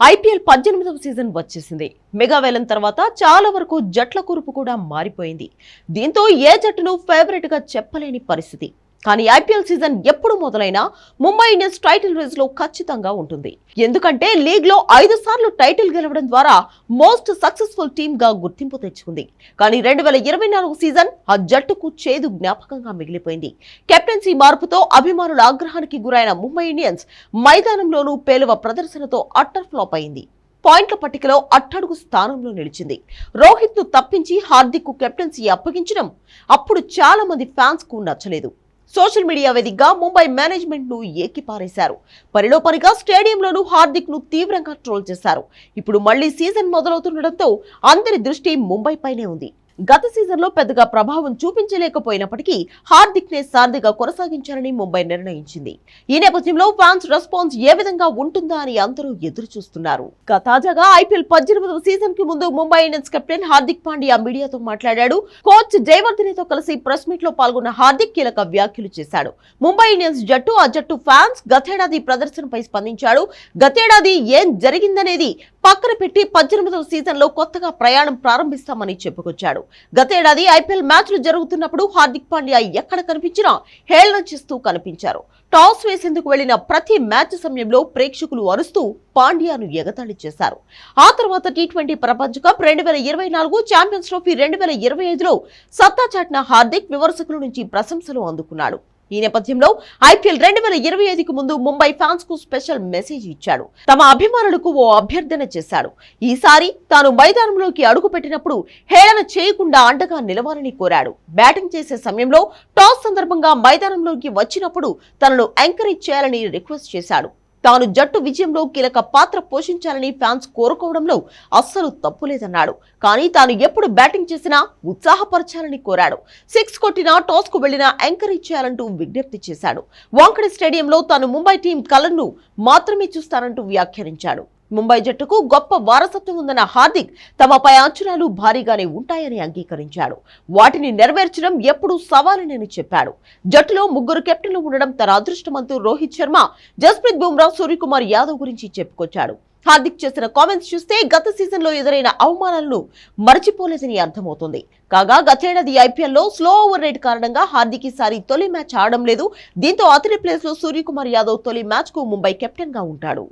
IPL పద్దెనిమిదవ season వచ్చేసింది. Mega వేలం తర్వాత చాలా వరకు జట్ల కూర్పు కూడా మారిపోయింది. దీంతో ఏ జట్టును ఫేవరెట్గా చెప్పలేని పరిస్థితి. కానీ ఐపీఎల్ సీజన్ ఎప్పుడు మొదలైనా ముంబై ఇండియన్స్ టైటిల్ రేస్లో ఖచ్చితంగా ఉంటుంది. ఎందుకంటే లీగ్లో ఐదు సార్లు టైటిల్ గెలవడం ద్వారా మోస్ట్ సక్సెస్ఫుల్ టీమ్గా గుర్తింపు తెచ్చుకుంది. కానీ రెండు వేల ఇరవై నాలుగు సీజన్ ఆ జట్టుకు చేదు జ్ఞాపకంగా మిగిలిపోయింది. కెప్టెన్సీ మార్పుతో అభిమానుల ఆగ్రహానికి గురైన ముంబై ఇండియన్స్ మైదానంలోనూ పేలువ ప్రదర్శనతో అట్టర్ ఫ్లాప్ అయింది. పాయింట్ల పట్టికలో అట్టడుగు స్థానంలో నిలిచింది. రోహిత్ను తప్పించి హార్దిక్కు కెప్టెన్సీ అప్పగించడం అప్పుడు చాలా మంది ఫ్యాన్స్కు నచ్చలేదు. సోషల్ మీడియా వేదికగా ముంబై మేనేజ్మెంట్ను ఏకిపారేశారు. పరిలో పరిగా స్టేడియంలోనూ హార్దిక్ను తీవ్రంగా ట్రోల్ చేశారు. ఇప్పుడు మళ్ళీ సీజన్ మొదలవుతుండటంతో అందరి దృష్టి ముంబై పైనే ఉంది. గత సీజన్లో పెద్దగా ప్రభావం చూపించలేకపోయినప్పటికీ హార్దిక్ నే సారథిగా కొనసాగించాలని ముంబై నిర్ణయించింది. ఈ నేపథ్యంలో ఫ్యాన్స్ రెస్పాన్స్ ఏ విధంగా ఉంటుందా అని అందరూ ఎదురు చూస్తున్నారు తాజాగా ఐపీఎల్ పద్దెనిమిదవ సీజన్కి ముందు ముంబై ఇండియన్స్ కెప్టెన్ హార్దిక్ పాండ్యా మీడియాతో మాట్లాడాడు. కోచ్ జయవర్ధనితో కలిసి ప్రెస్ మీట్లో పాల్గొన్న హార్దిక్ కీలక వ్యాఖ్యలు చేశాడు. ముంబై ఇండియన్స్ జట్టు ఆ జట్టు ఫ్యాన్స్ గతేడాది ప్రదర్శనపై స్పందించాడు. గతేడాది ఏం జరిగిందనేది పక్కన పెట్టి పద్దెనిమిదవ సీజన్లో కొత్తగా ప్రయాణం ప్రారంభిస్తామని చెప్పుకొచ్చాడు. గతేడాది ఐపీఎల్ మ్యాచ్లు జరుగుతున్నప్పుడు హార్దిక్ పాండ్యా ఎక్కడ కనిపించినా హేళన చేస్తూ కనిపించారు. టాస్ వేసేందుకు వెళ్ళిన ప్రతి మ్యాచ్ సమయంలో ప్రేక్షకులు అరుస్తూ పాండ్యాను ఎగతాళి చేశారు. ఆ తర్వాత టీ ట్వంటీ ప్రపంచ కప్ రెండు వేల ఇరవై నాలుగు ఛాంపియన్స్ ట్రోఫీ రెండు వేల ఇరవై ఐదులో సత్తా చాటిన హార్దిక్ విమర్శకుల నుంచి ప్రశంసలు అందుకున్నాడు. ఈ నేపథ్యంలో ఐపీఎల్ రెండు వేల ఇరవై ఐదుకు ముందు ముంబై ఫ్యాన్స్కు స్పెషల్ మెసేజ్ ఇచ్చాడు. తమ అభిమానులకు ఓ అభ్యర్థన చేశాడు. ఈసారి తాను మైదానంలోకి అడుగు పెట్టినప్పుడు హేళన చేయకుండా అండగా నిలవాలని కోరాడు. బ్యాటింగ్ చేసే సమయంలో టాస్ సందర్భంగా మైదానంలోకి వచ్చినప్పుడు తనను ఎంకరేజ్ చేయాలని రిక్వెస్ట్ చేశాడు. తాను జట్టు విజయంలో కీలక పాత్ర పోషించాలని ఫ్యాన్స్ కోరుకోవడంలో అస్సలు తప్పులేదన్నాడు. కానీ తాను ఎప్పుడు బ్యాటింగ్ చేసినా ఉత్సాహపరచాలని కోరాడు. సిక్స్ కొట్టినా టాస్కు వెళ్ళినా ఎంకరేజ్ చేయాలంటూ విజ్ఞప్తి చేశాడు. వాంకడే స్టేడియంలో తాను ముంబై టీం కలర్ను మాత్రమే చూస్తానంటూ వ్యాఖ్యానించాడు. ముంబై జట్టుకు గొప్ప వారసత్వం ఉందన్న హార్దిక్ తమపై అంచనాలు భారీగానే ఉంటాయని అంగీకరించాడు. వాటిని నెరవేర్చడం ఎప్పుడూ సవాలనని చెప్పాడు. జట్టులో ముగ్గురు కెప్టెన్లు ఉండడం తన అదృష్టమంతూ రోహిత్ శర్మ జస్ప్రీత్ బుమ్రా సూర్యకుమార్ యాదవ్ గురించి చెప్పుకొచ్చాడు. హార్దిక్ చేసిన కామెంట్స్ చూస్తే గత సీజన్లో ఎదురైన అవమానాలను మరచిపోలేదని అర్థమవుతుంది. కాగా గతేడాది ఐపీఎల్లో స్లో ఓవర్ రేట్ కారణంగా హార్దిక్ ఈసారి తొలి మ్యాచ్ ఆడడం లేదు. దీంతో అతని ప్లేస్లో సూర్యకుమార్ యాదవ్ తొలి మ్యాచ్కు ముంబై కెప్టెన్గా ఉంటాడు.